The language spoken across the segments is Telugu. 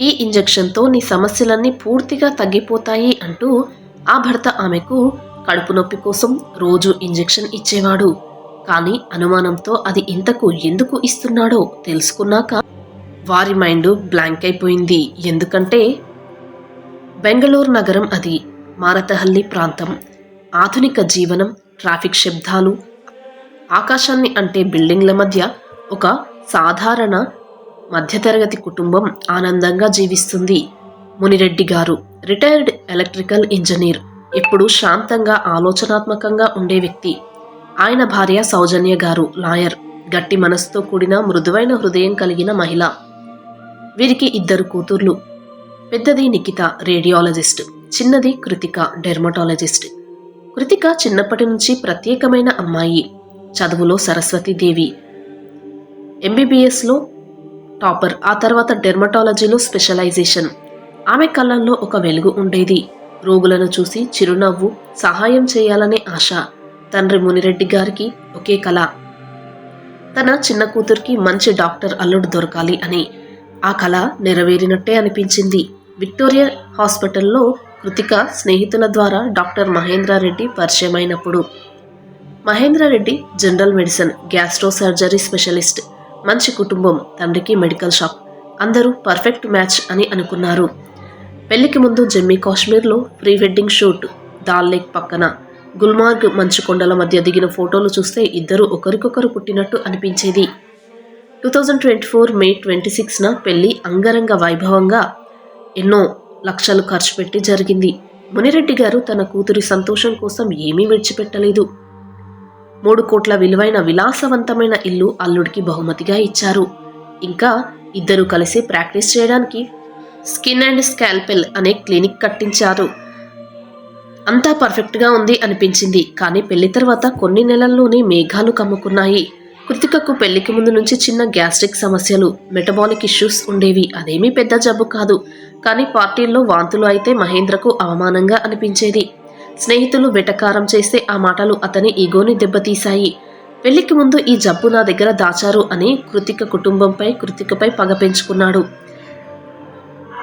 ఈ ఇంజెక్షన్తో నీ సమస్యలన్నీ పూర్తిగా తగ్గిపోతాయి అంటూ ఆ భర్త ఆమెకు కడుపు నొప్పి కోసం రోజు ఇంజెక్షన్ ఇచ్చేవాడు. కానీ అనుమానంతో అది ఇంతకు ఎందుకు ఇస్తున్నాడో తెలుసుకున్నాక వారి మైండ్ బ్లాంక్ అయిపోయింది. ఎందుకంటే బెంగళూరు నగరం అది మారతహల్లి ప్రాంతం. ఆధునిక జీవనం ట్రాఫిక్ శబ్దాలు ఆకాశాన్ని అంటే బిల్డింగ్ల మధ్య ఒక సాధారణ మధ్యతరగతి కుటుంబం ఆనందంగా జీవిస్తుంది. మునిరెడ్డి గారు రిటైర్డ్ ఎలక్ట్రికల్ ఇంజనీర్ ఎప్పుడూ శాంతంగా ఆలోచనాత్మకంగా ఉండే వ్యక్తి. ఆయన భార్య సౌజన్య గారు లాయర్ గట్టి మనసుతో కూడిన మృదువైన హృదయం కలిగిన మహిళ. వీరికి ఇద్దరు కూతుర్లు. పెద్దది నిఖిత రేడియాలజిస్ట్. చిన్నది కృతిక డెర్మటాలజిస్ట్. కృతిక చిన్నప్పటి నుంచి ప్రత్యేకమైన అమ్మాయి. చదువులో సరస్వతీదేవి. ఎంబీబీఎస్లో టాపర్ ఆ తర్వాత డెర్మటాలజీలో స్పెషలైజేషన్. ఆమె కళ్ళల్లో ఒక వెలుగు ఉండేది. రోగులను చూసి చిరునవ్వు సహాయం చేయాలనే ఆశ. తండ్రి మునిరెడ్డి గారికి ఒకే కళ తన చిన్న కూతురికి మంచి డాక్టర్ అల్లుడు దొరకాలి అని. ఆ కళ నెరవేరినట్టే అనిపించింది. విక్టోరియా హాస్పిటల్లో కృతిక స్నేహితుల ద్వారా doctor Mahendra Reddy పరిచయమైనప్పుడు. Mahendra Reddy general medicine gastro surgery specialist. మంచి కుటుంబం తండ్రికి మెడికల్ షాప్. అందరూ పర్ఫెక్ట్ మ్యాచ్ అని అనుకున్నారు. పెళ్ళికి ముందు జమ్మీ కాశ్మీర్లో pre wedding shoot. Dal lake పక్కన. గుల్మార్గ్ మంచు కొండల మధ్య దిగిన ఫోటోలు చూస్తే ఇద్దరు ఒకరికొకరు పుట్టినట్టు అనిపించేది. Two thousand twenty four May twenty సిక్స్న పెళ్ళి అంగరంగ వైభవంగా ఎన్నో లక్షలు ఖర్చు పెట్టి జరిగింది. మునిరెడ్డి గారు తన కూతురి సంతోషం కోసం ఏమీ విడిచిపెట్టలేదు. మూడు కోట్ల విలువైన విలాసవంతమైన ఇల్లు అల్లుడికి బహుమతిగా ఇచ్చారు. ఇంకా ఇద్దరు కలిసి ప్రాక్టీస్ చేయడానికి స్కిన్ అండ్ స్కాల్పెల్ అనే క్లినిక్ కట్టించారు. అంతా పర్ఫెక్ట్గా ఉంది అనిపించింది కానీ పెళ్ళి తర్వాత కొన్ని నెలల్లోనే మేఘాలు కమ్ముకున్నాయి. కృతికకు పెళ్ళికి ముందు నుంచి చిన్న గ్యాస్ట్రిక్ సమస్యలు మెటబాలిక్ ఇష్యూస్ ఉండేవి అదేమీ పెద్ద జబ్బు కాదు. కానీ పార్టీల్లో వాంతులు అయితే మహేంద్రకు అవమానంగా అనిపించేది. స్నేహితులు వెటకారం చేస్తే ఆ మాటలు అతని ఈగోని దెబ్బతీశాయి. పెళ్ళికి ముందు ఈ జబ్బు నా దగ్గర దాచారు అని కృతిక కుటుంబంపై కృతికపై పగ పెంచుకున్నాడు.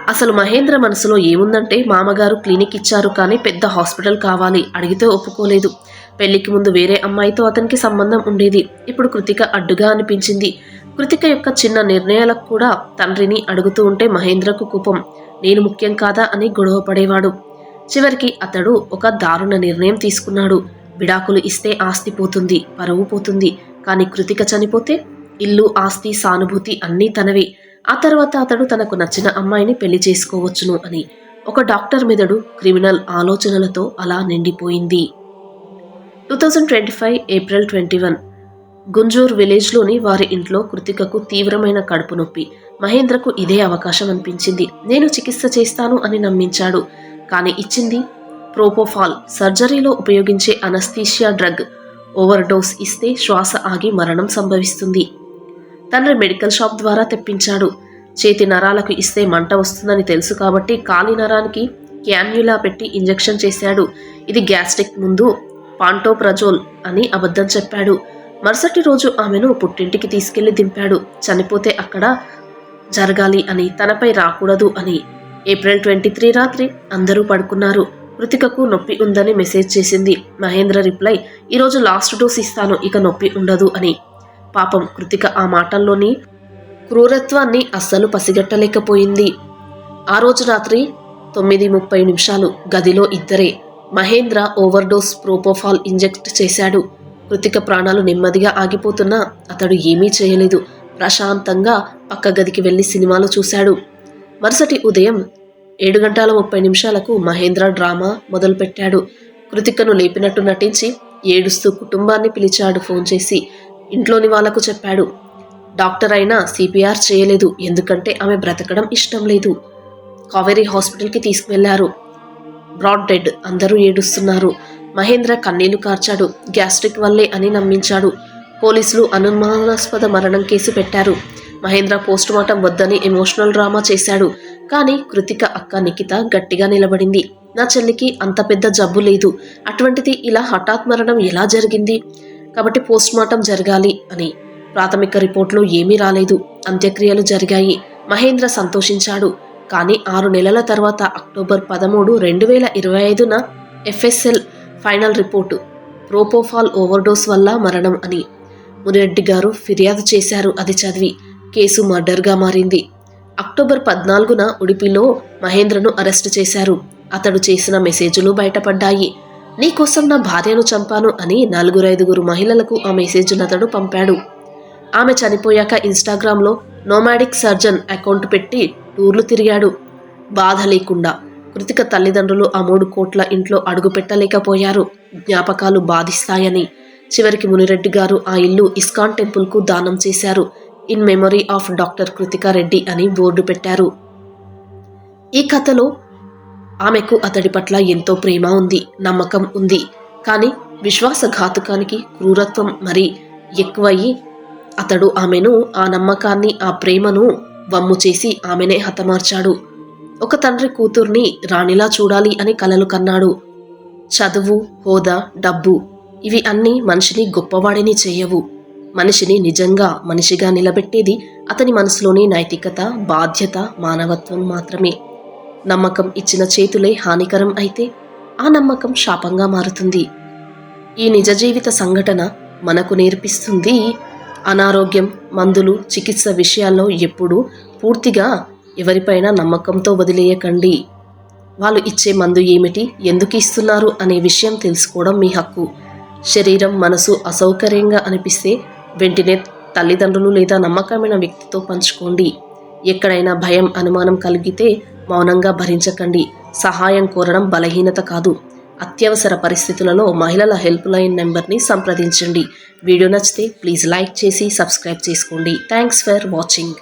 అసలు మహేంద్ర మనసులో ఏముందంటే మామగారు క్లినిక్ ఇచ్చారు కానీ పెద్ద హాస్పిటల్ కావాలి అడిగితే ఒప్పుకోలేదు. పెళ్ళికి ముందు వేరే అమ్మాయితో అతనికి సంబంధం ఉండేది. ఇప్పుడు కృతిక అడ్డుగా అనిపించింది. కృతిక యొక్క చిన్న నిర్ణయాలకు కూడా తండ్రిని అడుగుతూ ఉంటే మహేంద్రకు కోపం నేను ముఖ్యం కాదా అని గొడవ పడేవాడు చివరికి అతడు ఒక దారుణ నిర్ణయం తీసుకున్నాడు. విడాకులు ఇస్తే ఆస్తి పోతుంది పరువు పోతుంది. కానీ కృతిక చనిపోతే ఇల్లు ఆస్తి సానుభూతి అన్నీ తనవే. ఆ తర్వాత అతడు తనకు నచ్చిన అమ్మాయిని పెళ్ళి చేసుకోవచ్చును అని. ఒక డాక్టర్ మెదడు క్రిమినల్ ఆలోచనలతో అలా నిండిపోయింది. Two thousand twenty five April twenty one. Gunjur విలేజ్లోని వారి ఇంట్లో కృతికకు తీవ్రమైన కడుపు నొప్పి. మహేంద్రకు ఇదే అవకాశం అనిపించింది. నేను చికిత్స చేస్తాను అని నమ్మించాడు. కానీ ఇచ్చింది. ప్రోపోఫాల్ సర్జరీలో ఉపయోగించే అనస్థీషియా డ్రగ్ ఓవర్ డోస్ ఇస్తే శ్వాస ఆగి మరణం సంభవిస్తుంది. తండ్రి మెడికల్ షాప్ ద్వారా తెప్పించాడు. చేతి నరాలకు ఇస్తే మంట వస్తుందని తెలుసు కాబట్టి కాలి నరానికి క్యాన్యులా పెట్టి ఇంజెక్షన్ చేశాడు. ఇది గ్యాస్ట్రిక్ ముందు పాంటోప్రజోల్ అని అబద్ధం చెప్పాడు. మరుసటి రోజు ఆమెను పుట్టింటికి తీసుకెళ్ళి దింపాడు. చనిపోతే అక్కడ జరగాలి అని తనపై రాకూడదు అని ఏప్రిల్ ట్వంటీ త్రీ రాత్రి అందరూ పడుకున్నారు. కృతికకు నొప్పి ఉందని మెసేజ్ చేసింది. మహేంద్ర రిప్లై ఈరోజు లాస్ట్ డోస్ ఇస్తాను ఇక నొప్పి ఉండదు అని. పాపం కృతిక ఆ మాటల్లోని క్రూరత్వాన్ని అస్సలు పసిగట్టలేకపోయింది. ఆ రోజు రాత్రి తొమ్మిది ముప్పై నిమిషాలు గదిలో ఇద్దరే మహేంద్ర ఓవర్డోస్ ప్రోపోఫాల్ ఇంజెక్ట్ చేశాడు. కృతిక ప్రాణాలు నెమ్మదిగా ఆగిపోతున్నా అతడు ఏమీ చేయలేదు. ప్రశాంతంగా పక్క గదికి వెళ్ళి సినిమాలు చూశాడు. మరుసటి ఉదయం ఏడు గంటల ముప్పై నిమిషాలకు మహేంద్ర డ్రామా మొదలుపెట్టాడు. కృతికను లేపినట్టు నటించి ఏడుస్తూ కుటుంబాన్ని పిలిచాడు ఫోన్ చేసి. ఇంట్లోని వాళ్ళకు చెప్పాడు. డాక్టర్ అయినా సిపిఆర్ చేయలేదు ఎందుకంటే ఆమె బ్రతకడం ఇష్టం లేదు. కావేరీ హాస్పిటల్కి తీసుకువెళ్ళారు. బ్రాడ్ డెడ్ అందరూ ఏడుస్తున్నారు. మహేంద్ర కన్నీళ్ళు కార్చాడు. గ్యాస్ట్రిక్ వల్లే అని నమ్మించాడు. పోలీసులు అనుమానాస్పద మరణం కేసు పెట్టారు. మహేంద్ర పోస్టుమార్టం వద్దని ఎమోషనల్ డ్రామా చేశాడు. కానీ కృతిక అక్క నిఖిత గట్టిగా నిలబడింది. నా చెల్లికి అంత పెద్ద జబ్బు లేదు. అటువంటిది ఇలా హఠాత్ మరణం ఎలా జరిగింది? కాబట్టి పోస్టుమార్టం జరగాలి అని. ప్రాథమిక రిపోర్ట్లో ఏమీ రాలేదు. అంత్యక్రియలు జరిగాయి. మహేంద్ర సంతోషించాడు. కానీ ఆరు నెలల తర్వాత అక్టోబర్ పదమూడు రెండు వేల ఇరవై ఐదున FSL final report. Propofol overdose వల్ల మరణం అని. మురిరెడ్డి గారు ఫిర్యాదు చేశారు అది చదివి. కేసు మర్డర్గా మారింది. అక్టోబర్ పద్నాలుగున ఉడిపిలో మహేంద్రను అరెస్టు చేశారు. అతడు చేసిన మెసేజ్లు బయటపడ్డాయి. నీకోసం నా భార్యను చంపాను అని నలుగురైదుగురు మహిళలకు ఆ మెసేజ్ను అతడు పంపాడు. ఆమె చనిపోయాక ఇన్స్టాగ్రామ్లో నోమాడిక్ సర్జన్ అకౌంట్ పెట్టి టూర్లు తిరిగాడు. బాధ లేకుండా కృతిక తల్లిదండ్రులు ఆ మూడు కోట్ల ఇంట్లో అడుగుపెట్టలేకపోయారు జ్ఞాపకాలు బాధిస్తాయని చివరికి మునిరెడ్డి గారు ఆ ఇల్లు ఇస్కాన్ టెంపుల్కు దానం చేశారు. In memory of doctor Krithika Reddy అని బోర్డు పెట్టారు. ఈ కథలో ఆమెకు అతడి పట్ల ఎంతో ప్రేమ ఉంది నమ్మకం ఉంది. కానీ విశ్వాసఘాతుకానికి క్రూరత్వం మరి ఎక్కువయ్యి అతడు ఆమెను ఆ నమ్మకాన్ని ఆ ప్రేమను వమ్ము చేసి ఆమెనే హతమార్చాడు. ఒక తండ్రి కూతుర్ని రాణిలా చూడాలి అని కలలు కన్నాడు. చదువు హోదా డబ్బు ఇవి అన్నీ మనిషిని గొప్పవాడిని చేయవు. మనిషిని నిజంగా మనిషిగా నిలబెట్టేది అతని మనసులోని నైతికత బాధ్యత మానవత్వం మాత్రమే. నమ్మకం ఇచ్చిన చేతులే హానికరం అయితే ఆ నమ్మకం శాపంగా మారుతుంది. ఈ నిజ జీవిత సంఘటన మనకు నేర్పిస్తుంది అనారోగ్యం మందులు చికిత్స విషయాల్లో ఎప్పుడూ పూర్తిగా ఎవరిపైన నమ్మకంతో వదిలేయకండి. వాళ్ళు ఇచ్చే మందు ఏమిటి ఎందుకు ఇస్తున్నారు అనే విషయం తెలుసుకోవడం మీ హక్కు. శరీరం మనసు అసౌకర్యంగా అనిపిస్తే వెంటనే తల్లిదండ్రులు లేదా నమ్మకమైన వ్యక్తితో పంచుకోండి. ఎక్కడైనా భయం అనుమానం కలిగితే మౌనంగా భరించకండి. సహాయం కోరడం బలహీనత కాదు. అత్యవసర పరిస్థితులలో మహిళల హెల్ప్ లైన్ నెంబర్ని సంప్రదించండి. వీడియో నచ్చితే ప్లీజ్ లైక్ చేసి సబ్స్క్రైబ్ చేసుకోండి. Thanks for watching.